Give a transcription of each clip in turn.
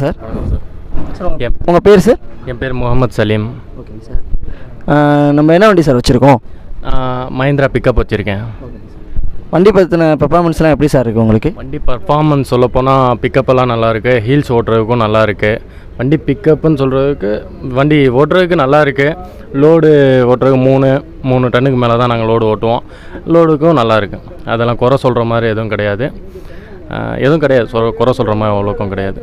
Sir. உங்கள் பேர் sir? என் பேர் முகமது சலீம். ஓகேங்க சார். நம்ம என்ன வண்டி சார் வச்சுருக்கோம்? மஹிந்திரா பிக்கப் வச்சுருக்கேன். வண்டி பற்றின பெர்ஃபார்மன்ஸ்லாம் எப்படி சார் இருக்குது உங்களுக்கு? வண்டி பர்ஃபார்மன்ஸ் சொல்லப்போனால் பிக்கப்பெல்லாம் நல்லா இருக்கு. ஹீல்ஸ் ஓட்டுறதுக்கும் நல்லா இருக்கு. வண்டி பிக்கப்புன்னு சொல்கிறதுக்கு வண்டி ஓட்டுறதுக்கு நல்லா இருக்கு. லோடு ஓட்டுறதுக்கு மூணு மூணு டன்னுக்கு மேலே தான் நாங்கள் லோடு ஓட்டுவோம். லோடுக்கும் நல்லா இருக்கு. அதெல்லாம் குறை சொல்கிற மாதிரி எதுவும் கிடையாது. எதுவும் கிடையாது. சொல் குறை சொல்கிற மாதிரி அவ்வளோக்கும் கிடையாது.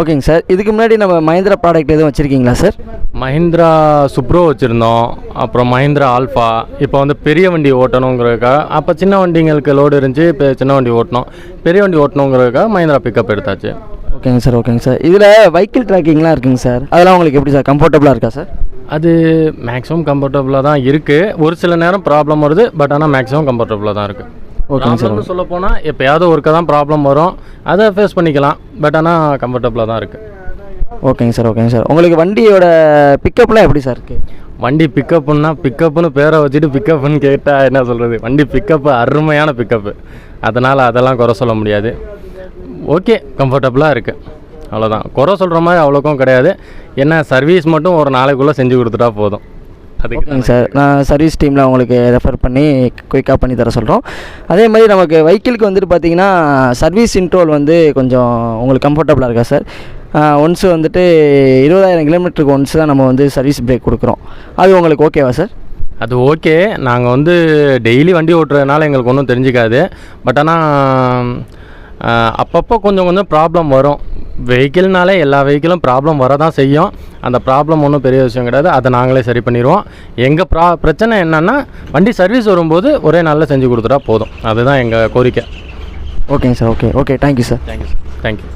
ஓகேங்க சார். இதுக்கு முன்னாடி நம்ம மஹிந்திரா ப்ராடக்ட் எதுவும் வச்சுருக்கீங்களா சார்? மஹிந்திரா சுப்ரோ வச்சுருந்தோம். அப்புறம் மஹிந்திரா ஆல்ஃபா இப்போ வந்து பெரிய வண்டி ஓட்டணுங்கிறதுக்காக அப்போ சின்ன வண்டிங்களுக்கு லோடு இருந்துச்சு இப்போ சின்ன வண்டி ஓட்டணும். பெரிய வண்டி ஓட்டணுங்கிறதுக்காக மஹிந்திரா பிக்கப் எடுத்தாச்சு. ஓகேங்க சார் ஓகேங்க சார். இதில் வெஹிக்கிள் ட்ராக்கிங்லாம் இருக்குங்க சார். அதெல்லாம் உங்களுக்கு எப்படி சார்? கம்ஃபர்டபுளாக இருக்கா சார்? அது மேக்ஸிமம் கம்ஃபர்டபுளாக தான் இருக்குது ஒரு சில நேரம் ப்ராப்ளம் வருது பட் ஆனால் மேக்ஸிமம் கம்ஃபர்டபுளாக தான் இருக்குது ப்ராப்ளம்னு சொல்ல போனால் எப்போயாவது ஒருக்க தான் ப்ராப்ளம் வரும். அதை ஃபேஸ் பண்ணிக்கலாம். பட் ஆனால் கம்ஃபர்டபுளாக தான் இருக்குது ஓகேங்க சார் ஓகேங்க சார் உங்களுக்கு வண்டியோட பிக்கப்லாம் எப்படி சார் இருக்குது வண்டி பிக்கப்புன்னா பிக்கப்புன்னு பேரை வச்சுட்டு பிக்கப்புன்னு கேட்டால் என்ன சொல்கிறது வண்டி பிக்கப்பு அருமையான பிக்கப்பு அதனால் அதெல்லாம் குறை சொல்ல முடியாது. ஓகே கம்ஃபர்டபுளாக இருக்குது அவ்வளோதான் குறை சொல்கிற மாதிரி அவ்வளோக்கும் கிடையாது. என்ன சர்வீஸ் மட்டும் ஒரு நாளைக்குள்ளே செஞ்சு கொடுத்துட்டா போதும். ஓகேங்க சார் நான் சர்வீஸ் டீமில் உங்களுக்கு ரெஃபர் பண்ணி குயிக்காக பண்ணி தர சொல்கிறோம் அதே மாதிரி நமக்கு வெஹிக்கிளுக்கு வந்துட்டு பார்த்தீங்கன்னா சர்வீஸ் இன்ட்ரோல் வந்து கொஞ்சம் உங்களுக்கு கம்ஃபர்டபுளாக இருக்கா சார் ஒன்ஸ் வந்துட்டு இருபதாயிரம் கிலோமீட்டருக்கு ஒன்ஸ் தான் நம்ம வந்து சர்வீஸ் பிரேக் கொடுக்குறோம். அது உங்களுக்கு ஓகேவா சார் அது ஓகே நாங்கள் வந்து டெய்லி வண்டி ஓட்டுறதுனால எங்களுக்கு ஒன்றும் தெரிஞ்சுக்காது. பட் ஆனால் அப்பப்போ கொஞ்சம் கொஞ்சம் ப்ராப்ளம் வரும். வெஹிக்கிள்னாலே எல்லா வெஹிக்கிளும் ப்ராப்ளம் வர தான் செய்யும். அந்த ப்ராப்ளம் ஒன்றும் பெரிய விஷயம் கிடையாது. அதை நாங்களே சரி பண்ணிடுவோம். எங்கள் ப்ரா பிரச்சனை என்னென்னா வண்டி சர்வீஸ் வரும்போது ஒரே நாளில் செஞ்சு கொடுத்துட்டா போதும். அதுதான் எங்கள் கோரிக்கை. ஓகேங்க sir okay okay thank you sir thank you sir thank you